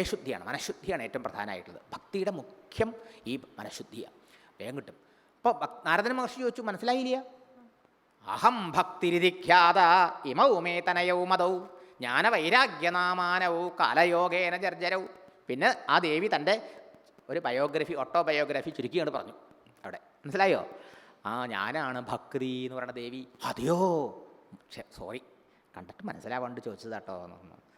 ഹൃദയശുദ്ധിയാണ് മനഃശുദ്ധിയാണ് ഏറ്റവും പ്രധാനമായിട്ടുള്ളത്. ഭക്തിയുടെ മുഖ്യം ഈ മനഃശുദ്ധിയാണ്. വേഗം കിട്ടും. അപ്പോൾ നാരദൻ മഹർഷി ചോദിച്ചു മനസ്സിലായില്ല? അഹം ഭക്തിരിധിഖ്യാത ഇമൗ മേ തനയൗ മതൗ ജ്ഞാനവൈരാഗ്യനാമാനവും കാലയോഗേന ജർജരവും പിന്നെ ആ ദേവി തന്റെ ഒരു ബയോഗ്രഫി ഓട്ടോബയോഗ്രഫി ചുരുക്കിയാണ് പറഞ്ഞു. അവിടെ. മനസ്സിലായോ? ആ ഞാനാണ് ഭക്തി എന്ന് പറയുന്ന ദേവി. അതെയോ? സോറി. കണ്ടിട്ട് മനസ്സിലാവാണ്ട് ചോദിച്ചതാട്ടോ എന്ന്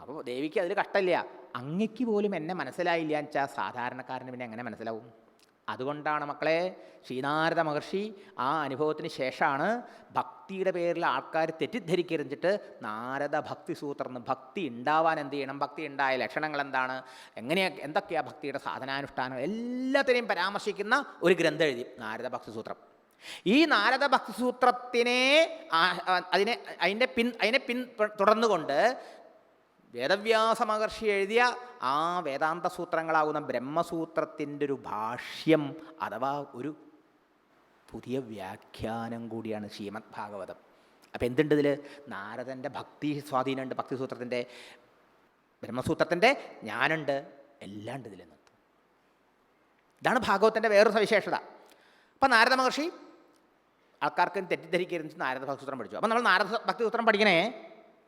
അപ്പോൾ ദേവിക്ക് അതിൽ കഷ്ടമില്ല. അങ്ങയ്ക്ക് പോലും എന്നെ മനസ്സിലായില്ല എന്ന് വെച്ചാൽ സാധാരണക്കാരന് പിന്നെ എങ്ങനെ മനസ്സിലാവും? അതുകൊണ്ടാണ് മക്കളെ ശ്രീനാരദ മഹർഷി ആ അനുഭവത്തിന് ശേഷമാണ് ഭക്തിയുടെ പേരിൽ ആൾക്കാർ തെറ്റിദ്ധരിക്കരുന്നിട്ട് നാരദ ഭക്തി സൂത്രം ഭക്തി ഉണ്ടാവാൻ എന്ത് ചെയ്യണം? ഭക്തി ഉണ്ടായ ലക്ഷണങ്ങൾ എന്താണ്? എങ്ങനെയാണ് എന്തൊക്കെയാണ് ഭക്തിയുടെ സാധനാനുഷ്ഠാനം എല്ലാത്തിനെയും പരാമർശിക്കുന്ന ഒരു ഗ്രന്ഥം എഴുതി. നാരദ ഭക്തി സൂത്രം. ഈ നാരദ ഭക്തി സൂത്രത്തിനെ ആ- ആ- അതിനെ അതിന്റെ പിൻ അതിനെ പിൻ തുടർന്നുകൊണ്ട് വേദവ്യാസ മഹർഷി എഴുതിയ ആ വേദാന്ത സൂത്രങ്ങളാകുന്ന ബ്രഹ്മസൂത്രത്തിന്റെ ഒരു ഭാഷ്യം അഥവാ ഒരു പുതിയ വ്യാഖ്യാനം കൂടിയാണ് ശ്രീമദ് ഭാഗവതം അപ്പം എന്തുണ്ട് ഇതിൽ നാരദന്റെ ഭക്തി സ്വാധീനമുണ്ട് ഭക്തിസൂത്രത്തിന്റെ ബ്രഹ്മസൂത്രത്തിന്റെ ഞാനുണ്ട് എല്ലാം ഉണ്ട് ഇതിൽ ഇതാണ് ഭാഗവത്തിന്റെ വേറൊരു സവിശേഷത. അപ്പം നാരദ മഹർഷി ആൾക്കാർക്ക് തെറ്റിദ്ധരിക്കരുത് നാരദ ഭക്തിസൂത്രം പഠിച്ചു. അപ്പോൾ നമ്മൾ നാരദ ഭക്തിസൂത്രം പഠിക്കണേ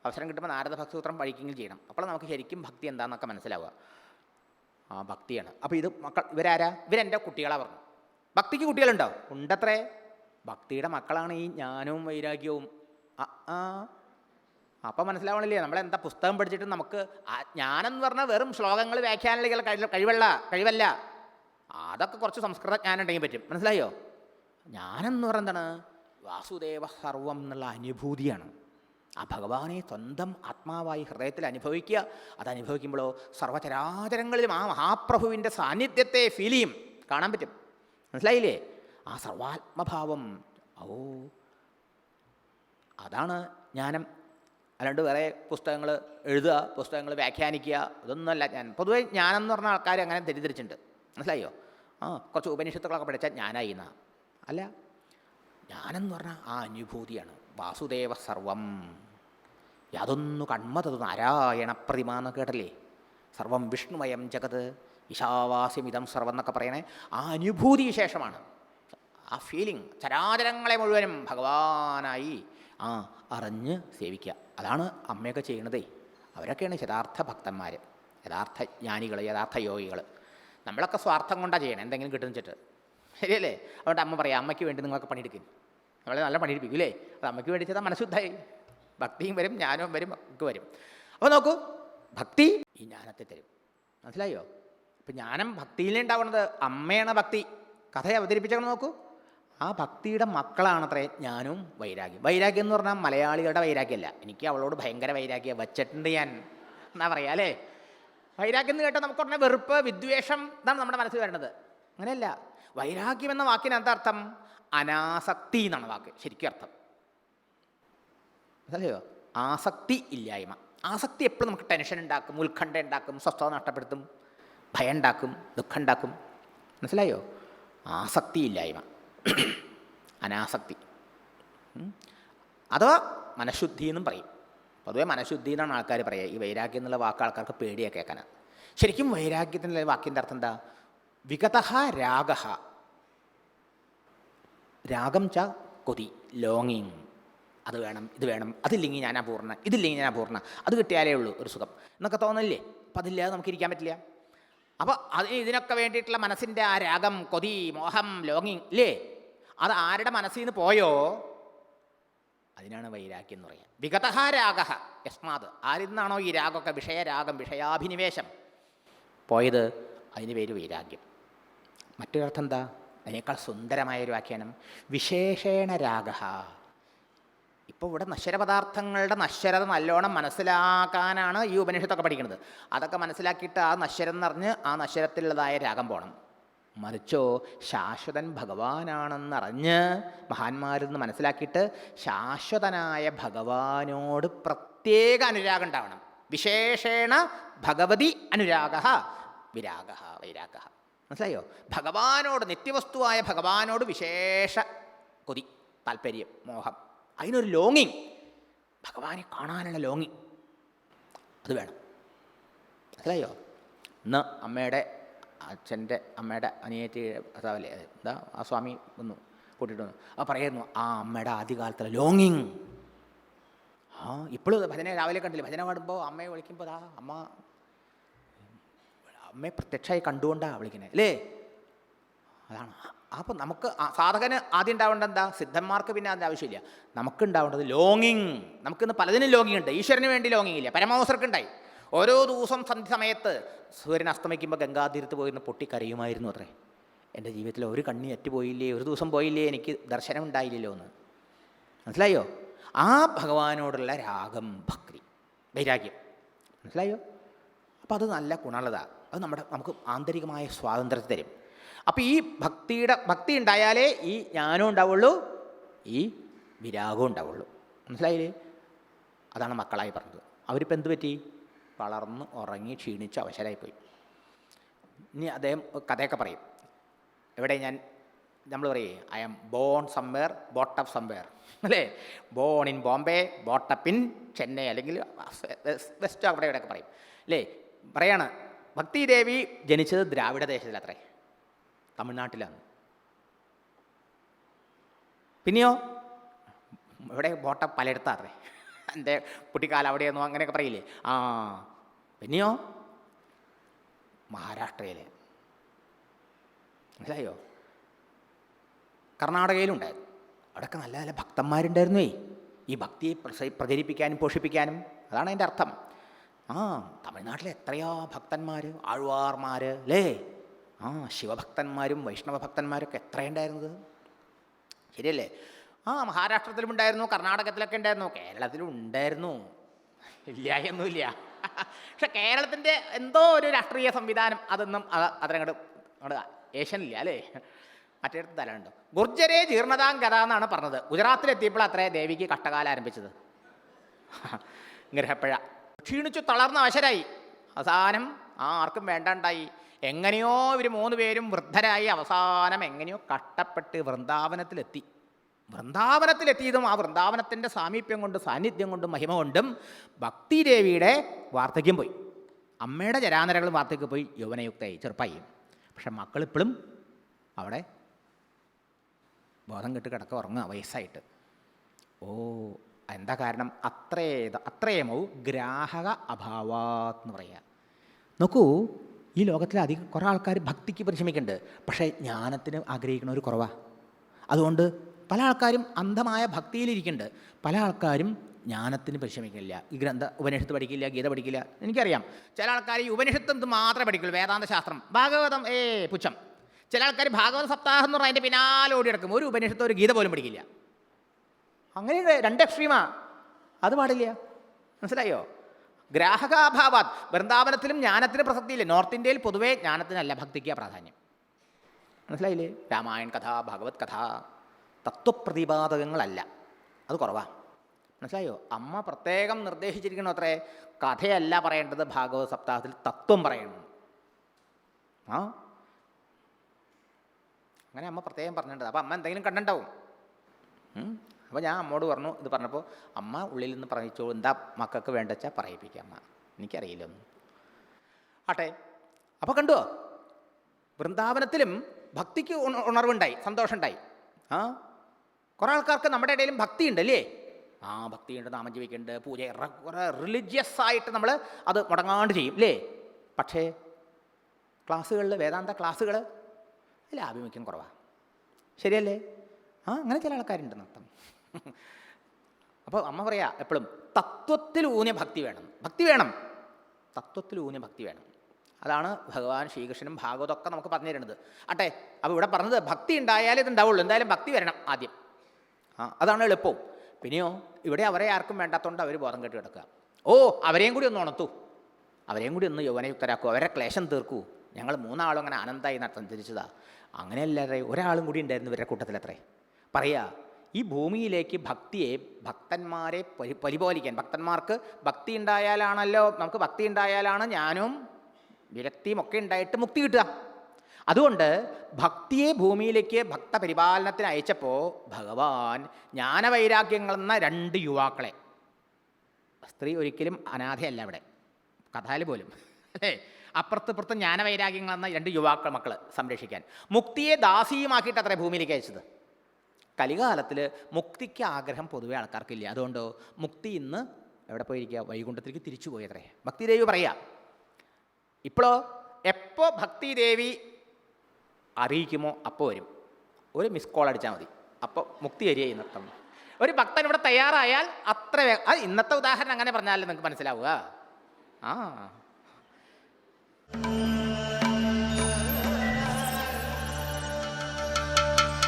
അവസരം കിട്ടുമ്പോൾ നാരദ ഭക്തിസൂത്രം പഠിക്കുകയും ചെയ്യണം. അപ്പോൾ നമുക്ക് ശരിക്കും ഭക്തി എന്താണെന്നൊക്കെ മനസ്സിലാവുക. ആ ഭക്തിയാണ്. അപ്പോൾ ഇത് മക്കൾ ഇവരാരാ? ഇവരെന്റെ കുട്ടികളാണ് പറഞ്ഞു. ഭക്തിക്ക് കുട്ടികളുണ്ടോ? ഉണ്ടത്രേ. ഭക്തിയുടെ മക്കളാണ് ഈ ജ്ഞാനവും വൈരാഗ്യവും. ആ ആ. അപ്പം മനസ്സിലാവണില്ലേ? നമ്മളെന്താ പുസ്തകം പഠിച്ചിട്ട് നമുക്ക് ജ്ഞാനം എന്ന് പറഞ്ഞാൽ വെറും ശ്ലോകങ്ങൾ വ്യാഖ്യാനങ്ങൾ കഴി കഴിവല്ല കഴിവല്ല. അതൊക്കെ കുറച്ച് സംസ്കൃത ജ്ഞാനം ഉണ്ടെങ്കിൽ പറ്റും. മനസ്സിലായോ? ജ്ഞാനം എന്ന് പറഞ്ഞാണ് വാസുദേവ സർവം എന്നുള്ള അനുഭൂതിയാണ്. ആ ഭഗവാനെ സ്വന്തം ആത്മാവായി ഹൃദയത്തിൽ അനുഭവിക്കുക. അത് അനുഭവിക്കുമ്പോഴോ സർവചരാചരങ്ങളിലും ആ മഹാപ്രഭുവിന്റെ സാന്നിധ്യത്തെ ഫീൽ ചെയ്യും. കാണാൻ പറ്റും. മനസ്സിലായില്ലേ? ആ സർവാത്മഭാവം. ഓ അതാണ് ജ്ഞാനം. അല്ലാണ്ട് വേറെ പുസ്തകങ്ങൾ എഴുതുക പുസ്തകങ്ങൾ വ്യാഖ്യാനിക്കുക ഇതൊന്നുമല്ല ഞാൻ പൊതുവേ ജ്ഞാനം എന്ന് പറഞ്ഞ ആൾക്കാർ അങ്ങനെ തെറ്റിദ്ധരിച്ചിട്ടുണ്ട്. മനസ്സിലായോ? ആ കുറച്ച് ഉപനിഷത്തുകളൊക്കെ പഠിച്ചാൽ ജ്ഞാനായി എന്നാ. അല്ല. ജ്ഞാനം എന്ന് പറഞ്ഞാൽ ആ അനുഭൂതിയാണ്. വാസുദേവ സർവം. യാതൊന്നു കൺമതതു നാരായണ പ്രതിമ എന്ന് കേട്ടല്ലേ? സർവം വിഷ്ണുമയം ജഗത് ഈശാവാസ്യമിതം സർവം എന്നൊക്കെ പറയണേ. ആ അനുഭൂതി വിശേഷമാണ് ആ ഫീലിംഗ് ചരാചരങ്ങളെ മുഴുവനും ഭഗവാനായി ആ അറിഞ്ഞ് സേവിക്കുക അതാണ് അമ്മയൊക്കെ ചെയ്യണതേ. അവരൊക്കെയാണ് യഥാർത്ഥ ഭക്തന്മാർ യഥാർത്ഥ ജ്ഞാനികൾ യഥാർത്ഥ യോഗികൾ നമ്മളൊക്കെ സ്വാർത്ഥം കൊണ്ടാണ് ചെയ്യണം എന്തെങ്കിലും കിട്ടുന്ന വെച്ചിട്ട്. ശരിയല്ലേ? അതുകൊണ്ട് അമ്മ പറയാം അമ്മയ്ക്ക് വേണ്ടി നിങ്ങളൊക്കെ പണിയെടുക്കും. നമ്മളെ നല്ല പണിയെടുപ്പിക്കും അല്ലേ അത് അമ്മയ്ക്ക് വേണ്ടി ചെയ്താൽ മനസ്സുദ്ധായി. ഭക്തിയും വരും ജ്ഞാനവും വരും ഒക്കെ വരും. അപ്പോൾ നോക്കൂ ഭക്തി ഈ ജ്ഞാനത്തെ തരും. മനസ്സിലായോ? ഇപ്പം ജ്ഞാനം ഭക്തിയിൽ ഉണ്ടാവുന്നത് അമ്മയാണ് ഭക്തി. കഥ അവതരിപ്പിച്ചങ്ങനെ നോക്കൂ. ആ ഭക്തിയുടെ മക്കളാണത്രേ ജ്ഞാനവും വൈരാഗ്യം. വൈരാഗ്യം എന്ന് പറഞ്ഞാൽ മലയാളികളുടെ വൈരാഗ്യമല്ല. എനിക്ക് അവളോട് ഭയങ്കര വൈരാഗ്യം വച്ചിട്ടുണ്ട് ഞാൻ എന്നാ പറയാ അല്ലേ? വൈരാഗ്യം എന്ന് കേട്ടാൽ നമുക്ക് ഉടനെ വെറുപ്പ് വിദ്വേഷം ഇതാണ് നമ്മുടെ മനസ്സിൽ വരുന്നത്. അങ്ങനെയല്ല. വൈരാഗ്യം എന്ന വാക്കിന് എന്താ അർത്ഥം അനാസക്തി എന്നാണ് വാക്ക്. ശരിക്കും അർത്ഥം. മനസ്സിലായോ ആസക്തി ഇല്ലായ്മ. ആസക്തി എപ്പോഴും നമുക്ക് ടെൻഷൻ ഉണ്ടാക്കും ഉത്കണ്ഠ ഉണ്ടാക്കും സ്വസ്ഥത നഷ്ടപ്പെടുത്തും ഭയം ഉണ്ടാക്കും ദുഃഖം ഉണ്ടാക്കും. മനസ്സിലായോ? ആസക്തി ഇല്ലായ്മ. അനാസക്തി. അഥവാ മനഃശുദ്ധി എന്നും പറയും. പൊതുവെ മനഃശുദ്ധി എന്നാണ് ആൾക്കാർ പറയുക. ഈ വൈരാഗ്യം എന്നുള്ള വാക്ക് ആൾക്കാർക്ക് പേടിയാ കേൾക്കാനാണ് ശരിക്കും വൈരാഗ്യത്തിന്റെ വാക്കിന്റെ അർത്ഥം എന്താ? വിഗത രാഗ രാഗം ച കൊതി. ലോങ്ങിങ്. അത് വേണം ഇത് വേണം അതില്ലെങ്കിൽ ഞാൻ അപൂർണ ഇതില്ലെങ്കിൽ ഞാൻ അപൂർണ അത് കിട്ടിയാലേ ഉള്ളൂ ഒരു സുഖം. എന്നൊക്കെ തോന്നില്ലേ അപ്പം അതില്ലാതെ നമുക്ക് ഇരിക്കാൻ പറ്റില്ല. അപ്പോൾ അതിന് ഇതിനൊക്കെ വേണ്ടിയിട്ടുള്ള മനസ്സിന്റെ ആ രാഗം കൊതി മോഹം ലോങ്ങിങ് ഇല്ലേ? അത് ആരുടെ മനസ്സിൽ നിന്ന് പോയോ? അതിനാണ് വൈരാഗ്യം എന്ന് പറയുക വിഗത രാഗ യസ്മാത്. ആരിൽ നിന്നാണോ ഈ രാഗമൊക്കെ വിഷയരാഗം വിഷയാഭിനിവേശം? പോയത് അതിന് പേര് വൈരാഗ്യം. മറ്റൊരർത്ഥം എന്താ? അതിനേക്കാൾ സുന്ദരമായൊരു വ്യാഖ്യാനം വിശേഷേണ രാഗ ഇപ്പോൾ ഇവിടെ നശ്വരപദാർത്ഥങ്ങളുടെ നശ്വരത നല്ലോണം മനസ്സിലാക്കാനാണ് ഈ ഉപനിഷത്തൊക്കെ പഠിക്കുന്നത്. അതൊക്കെ മനസ്സിലാക്കിയിട്ട് ആ നശ്വരം എന്നറിഞ്ഞ് ആ നശ്വരത്തിലുള്ളതായ രാഗം പോകണം മറിച്ചോ ശാശ്വതൻ ഭഗവാനാണെന്നറിഞ്ഞ് മഹാന്മാരെന്ന് മനസ്സിലാക്കിയിട്ട് ശാശ്വതനായ ഭഗവാനോട് പ്രത്യേക അനുരാഗം ഉണ്ടാവണം. വിശേഷേണ ഭഗവതി അനുരാഗ വിരാഗ വൈരാഗ. മനസ്സിലായോ? ഭഗവാനോട് നിത്യവസ്തുവായ ഭഗവാനോട് വിശേഷ കൊതി താല്പര്യം മോഹം. അതിനൊരു ലോങ്ങിങ് ഭഗവാനെ കാണാനുള്ള ലോങ്ങിങ് അത് വേണം. മനസ്സിലായോ? ഇന്ന് അമ്മയുടെ അച്ഛന്റെ അമ്മയുടെ അനിയത്തി ഭർത്താവല്ലേ? എന്താ? ആ സ്വാമി വന്നു കൂട്ടിയിട്ട് വന്നു. ആ പറയുന്നു ആ അമ്മയുടെ ആദ്യകാലത്തുള്ള ലോങ്ങിങ് ആ ഇപ്പോഴും ഭജന രാവിലെ കണ്ടില്ലേ? ഭജന പാടുമ്പോൾ അമ്മയെ വിളിക്കുമ്പോൾ ആ അമ്മ അമ്മയെ പ്രത്യക്ഷമായി കണ്ടുകൊണ്ടാണ് വിളിക്കുന്നത് അല്ലേ? അതാണ്. അപ്പോൾ നമുക്ക് സാധകന് ആദ്യം ഉണ്ടാവേണ്ടത് എന്താ? സിദ്ധന്മാർക്ക് പിന്നെ അതിന്റെ ആവശ്യമില്ല. നമുക്ക് ഉണ്ടാവേണ്ടത് ലോങ്ങിങ് നമുക്കിന്ന് പലതിനും ലോങ്ങിങ് ഉണ്ട്. ഈശ്വരന് വേണ്ടി ലോങ്ങിങ് ഇല്ല. പരമവസർക്ക് ഉണ്ടായി ഓരോ ദിവസം സന്ധ്യ സമയത്ത് സൂര്യൻ അസ്തമിക്കുമ്പോൾ ഗംഗാതീരത്ത് പോയിരുന്ന് പൊട്ടിക്കരയുമായിരുന്നു അത്രേ. എന്റെ ജീവിതത്തിൽ ഒരു കണ്ണി അറ്റുപോയില്ലേ? ഒരു ദിവസം പോയില്ലേ? എനിക്ക് ദർശനം ഉണ്ടായില്ലല്ലോ എന്ന്. മനസ്സിലായോ? ആ ഭഗവാനോടുള്ള രാഗം ഭക്തി വൈരാഗ്യം. മനസ്സിലായോ? അപ്പോൾ അത് നല്ല ഗുണമുള്ളതാണ് അത് നമ്മുടെ നമുക്ക് ആന്തരികമായ സ്വാതന്ത്ര്യം തരും. അപ്പോൾ ഈ ഭക്തിയുടെ ഭക്തി ഉണ്ടായാലേ ഈ ജ്ഞാനം ഉണ്ടാവുള്ളൂ ഈ വിരാഗവും ഉണ്ടാവുള്ളൂ. മനസ്സിലായില്ലേ? അതാണ് മക്കളായി പറഞ്ഞത്. അവരിപ്പോൾ എന്ത് പറ്റി? വളർന്ന് ഉറങ്ങി ക്ഷീണിച്ച് അവശരായിപ്പോയി. ഇനി അദ്ദേഹം കഥയൊക്കെ പറയും. എവിടെ ഞാൻ നമ്മൾ പറയേ I am born somewhere brought up somewhere അല്ലേ? Born in Bombay brought up in Chennai അല്ലെങ്കിൽ വെസ്റ്റ് അവിടെ ഇവിടെയൊക്കെ പറയും. അല്ലേ? പറയാണ് ഭക്തിദേവി ജനിച്ചത് ദ്രാവിഡ ദേശത്തിലത്രേ. തമിഴ്നാട്ടിലാണ്. പിന്നെയോ? ഇവിടെ ബോട്ട പലയിടത്താറേ എന്റെ കുട്ടിക്കാലം അവിടെയൊന്നും അങ്ങനെയൊക്കെ പറയില്ലേ? ആ പിന്നെയോ? മഹാരാഷ്ട്രയിലെ. മനസ്സിലായോ? കർണാടകയിലുണ്ടായിരുന്നു. അവിടെയൊക്കെ നല്ല നല്ല ഭക്തന്മാരുണ്ടായിരുന്നേ. ഈ ഭക്തിയെ പ്രചരിപ്പിക്കാനും പോഷിപ്പിക്കാനും. അതാണ് അതിന്റെ അർത്ഥം. ആ തമിഴ്നാട്ടിലെ എത്രയോ ഭക്തന്മാർ ആഴ്വാർമാർ അല്ലേ ആ ശിവഭക്തന്മാരും വൈഷ്ണവ ഭക്തന്മാരൊക്കെ എത്രയുണ്ടായിരുന്നത് ശരിയല്ലേ? ആ മഹാരാഷ്ട്രത്തിലും ഉണ്ടായിരുന്നു കർണാടകത്തിലൊക്കെ ഉണ്ടായിരുന്നു കേരളത്തിലും ഉണ്ടായിരുന്നു. ഇല്ല എന്നുമില്ല പക്ഷെ കേരളത്തിന്റെ എന്തോ ഒരു രാഷ്ട്രീയ സംവിധാനം അതൊന്നും അതിനങ്ങോട്ട് അങ്ങോട്ട് ഏഷ്യനില്ല അല്ലേ? മറ്റേടത്ത് തലമുണ്ട്. ഗുർജരെ ജീർണതാം കഥ എന്നാണ് പറഞ്ഞത്. ഗുജറാത്തിലെത്തിയപ്പോൾ അത്രേ ദേവിക്ക് കട്ടകാലം ആരംഭിച്ചത്. ഗ്രഹപ്പഴ ക്ഷീണിച്ചു തളർന്ന അവശരായി. അവസാനം ആ ആർക്കും വേണ്ടാണ്ടായി. എങ്ങനെയോ ഇവർ മൂന്ന് പേരും വൃദ്ധരായി അവസാനം എങ്ങനെയോ കഷ്ടപ്പെട്ട് വൃന്ദാവനത്തിലെത്തി. വൃന്ദാവനത്തിലെത്തിയതും ആ വൃന്ദാവനത്തിന്റെ സാമീപ്യം കൊണ്ടും സാന്നിധ്യം കൊണ്ടും മഹിമ കൊണ്ടും ഭക്തിദേവിയുടെ വാർദ്ധക്യം പോയി. അമ്മയുടെ ജരാനരകൾ വാർദ്ധക്യം പോയി. യൗവനയുക്തയായി ചെറുപ്പായി. പക്ഷെ മക്കളിപ്പോഴും അവിടെ ബോധം കെട്ട് കിടക്ക ഉറങ്ങുക വയസ്സായിട്ട്. ഓ എന്താ കാരണം? അത്രേ അത്രയേമോ ഗ്രാഹക അഭാവാത്ത് എന്ന് പറയുക നോക്കൂ ഈ ലോകത്തിലെ അധികം കുറേ ആൾക്കാർ ഭക്തിക്ക് പരിശ്രമിക്കുന്നുണ്ട്. പക്ഷേ ജ്ഞാനത്തിന് ആഗ്രഹിക്കുന്നവർ കുറവാണ് അതുകൊണ്ട് പല ആൾക്കാരും അന്ധമായ ഭക്തിയിലിരിക്കുന്നുണ്ട്. പല ആൾക്കാരും ജ്ഞാനത്തിന് പരിശ്രമിക്കില്ല ഈ ഗ്രന്ഥ ഉപനിഷത്ത് പഠിക്കില്ല ഗീത പഠിക്കില്ല എനിക്കറിയാം. ചില ആൾക്കാർ ഈ ഉപനിഷത്ത് മാത്രമേ പഠിക്കുള്ളൂ? വേദാന്ത ശാസ്ത്രം ഭാഗവതം ഏ പുച്ഛം. ചില ആൾക്കാർ ഭാഗവത സപ്താഹം എന്ന് പറഞ്ഞാൽ അതിന്റെ പിന്നാലെ ഓടി കിടക്കും ഒരു ഉപനിഷത്ത് ഒരു ഗീത പോലും പഠിക്കില്ല. അങ്ങനെ രണ്ട് എക്സ്ട്രീമാണ് അത് പാടില്ല. മനസ്സിലായോ? ഗ്രാഹകാഭാവാത്. വൃന്ദാവനത്തിലും ജ്ഞാനത്തിന് പ്രസക്തിയില്ല. നോർത്ത് ഇന്ത്യയിൽ പൊതുവേ ജ്ഞാനത്തിനല്ല ഭക്തിക്ക് പ്രാധാന്യം. മനസ്സിലായില്ലേ? രാമായൺ കഥ ഭഗവത് കഥ തത്വപ്രതിപാദകങ്ങളല്ല. അത് കുറവാ. മനസ്സിലായോ? അമ്മ പ്രത്യേകം നിർദ്ദേശിച്ചിരിക്കണോ അത്രേ. കഥയല്ല പറയേണ്ടത് ഭാഗവത സപ്താഹത്തിൽ തത്വം പറയണം. ആ? അങ്ങനെ അമ്മ പ്രത്യേകം പറഞ്ഞിട്ടുണ്ട്. അപ്പം അമ്മ എന്തെങ്കിലും കണ്ടിട്ടുണ്ടാവും? അപ്പോൾ ഞാൻ അമ്മോട് പറഞ്ഞു ഇത് പറഞ്ഞപ്പോൾ അമ്മ ഉള്ളിൽ നിന്ന് പറഞ്ഞോ എന്താ മക്കൾക്ക് വേണ്ടച്ചാൽ പറയിപ്പിക്കുക അമ്മ. എനിക്കറിയില്ല ഒന്നും. ആട്ടെ അപ്പോൾ കണ്ടുവോ വൃന്ദാവനത്തിലും ഭക്തിക്ക് ഉണ- ഉണർവുണ്ടായി സന്തോഷമുണ്ടായി. ആ? കുറേ ആൾക്കാർക്ക് നമ്മുടെ ഇടയിലും ഭക്തിയുണ്ട് അല്ലേ ആ ഭക്തിയുണ്ട് നാമം ജീവിക്കുന്നുണ്ട് പൂജ കുറേ റിലീജിയസ് ആയിട്ട് നമ്മൾ അത് മുടങ്ങാണ്ട് ചെയ്യും അല്ലേ പക്ഷേ ക്ലാസ്സുകളിൽ വേദാന്ത ക്ലാസ്സുകൾ അതിൽ ആഭിമുഖ്യം കുറവാണ് ശരിയല്ലേ? ആ അങ്ങനെ ചില ആൾക്കാരുണ്ട് നൃത്തം. അപ്പോൾ അമ്മ പറയാ എപ്പോഴും തത്വത്തിൽ ഊന്നിയ ഭക്തി വേണം ഭക്തി വേണം തത്വത്തിൽ ഊന്നിയ ഭക്തി വേണം. അതാണ് ഭഗവാൻ ശ്രീകൃഷ്ണനും ഭാഗവതമൊക്കെ നമുക്ക് പറഞ്ഞു തരുന്നത്. ആട്ടെ അപ്പോൾ ഇവിടെ പറഞ്ഞത് ഭക്തി ഉണ്ടായാലേ ഇത് ഉണ്ടാവുള്ളൂ എന്തായാലും ഭക്തി വരണം ആദ്യം. ആ അതാണ് എളുപ്പവും പിന്നെയോ ഇവിടെ അവരെ ആർക്കും വേണ്ടാത്തതുകൊണ്ട് അവർ ബോധം കെട്ടി കിടക്കുക. ഓ അവരെയും കൂടി ഒന്ന് ഉണർത്തു. അവരെയും കൂടി ഒന്ന് യൗവനയുക്തരാക്കൂ അവരെ ക്ലേശം തീർക്കൂ. ഞങ്ങൾ മൂന്നാളും അങ്ങനെ ആനന്ദമായി നടത്തം തിരിച്ചതാ അങ്ങനെയല്ലേ ഒരാളും കൂടി ഉണ്ടായിരുന്നു ഇവരുടെ കൂട്ടത്തിലത്രേ. പറയാ ഈ ഭൂമിയിലേക്ക് ഭക്തിയെ ഭക്തന്മാരെ പരി പരിപാലിക്കാൻ. ഭക്തന്മാർക്ക് ഭക്തി ഉണ്ടായാലാണല്ലോ നമുക്ക് ഭക്തി ഉണ്ടായാലാണ് ഞാനും വിരക്തിയും ഒക്കെ ഉണ്ടായിട്ട് മുക്തി കിട്ടുക. അതുകൊണ്ട് ഭക്തിയെ ഭൂമിയിലേക്ക് ഭക്തപരിപാലനത്തിന് അയച്ചപ്പോൾ ഭഗവാൻ ജ്ഞാനവൈരാഗ്യങ്ങൾ എന്ന രണ്ട് യുവാക്കളെ സ്ത്രീ ഒരിക്കലും അനാഥയല്ല അവിടെ കഥാൽ പോലും അല്ലേ? അപ്പുറത്ത് ഇപ്പുറത്ത് ജ്ഞാനവൈരാഗ്യങ്ങൾ എന്ന രണ്ട് യുവാക്കൾ മക്കൾ സംരക്ഷിക്കാൻ. മുക്തിയെ ദാസിയുമാക്കിയിട്ട് അത്ര ഭൂമിയിലേക്ക് അയച്ചത്. കലികാലത്തിൽ മുക്തിക്ക് ആഗ്രഹം പൊതുവെ ആൾക്കാർക്കില്ല. അതുകൊണ്ട് മുക്തി ഇന്ന് എവിടെ പോയിരിക്കുക വൈകുണ്ഠത്തിലേക്ക് തിരിച്ചു പോയത്രേ. ഭക്തിദേവി പറയാം ഇപ്പോഴോ എപ്പോൾ ഭക്തിദേവി അറിയിക്കുമോ അപ്പോൾ വരും. ഒരു മിസ് കോൾ അടിച്ചാൽ മതി. അപ്പോൾ മുക്തി വരിക നൃത്തം. ഒരു ഭക്തൻ ഇവിടെ തയ്യാറായാൽ അത്ര അത് ഇന്നത്തെ ഉദാഹരണം അങ്ങനെ പറഞ്ഞാലേ നിങ്ങൾക്ക് മനസ്സിലാവുക. ആ.